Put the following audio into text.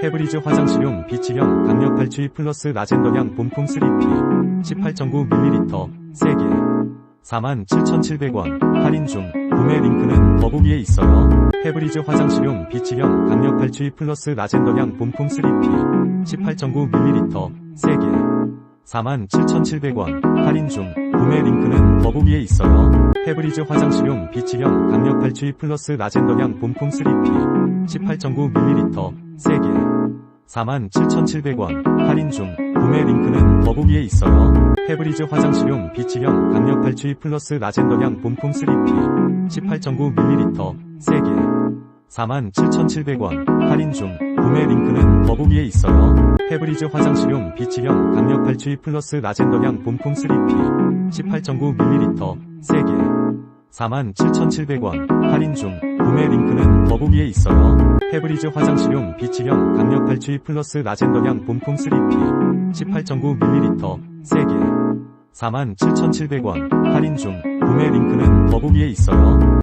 페브리즈 화장실용 비치형 강력 발취 플러스 라젠더향 본품 3P 18.9ml 3개. 47,700원 할인 중. 구매 링크는 더보기에 있어요. 페브리즈 화장실용 비치형 강력 발취 플러스 라젠더향 본품 3P 18.9ml 3개 47,700원. 할인 중 구매 링크는 더보기에 있어요. 페브리즈 화장실용 비치형 강력 발취 플러스 라젠더향 본품 3P 18.9ml 3개. 47,700원. 할인 중 구매 링크는 더보기에 있어요. 페브리즈 화장실용 비치형 강력 발취 플러스 라젠더향 본품 3P 18.9ml 3개 47,700원. 할인 중 구매 링크는 더보기에 있어요. 페브리즈 화장실용 비치형 강력 발취 플러스 라젠더향 본품 3P 18.9ml 3개. 47,700원. 할인 중 구매 링크는 더보기에 있어요. 페브리즈 화장실용 비치형 강력 발취 플러스 라젠더향 본품 3P 18.9ml 3개. 47,700원. 할인 중 구매 링크는 더보기에 있어요.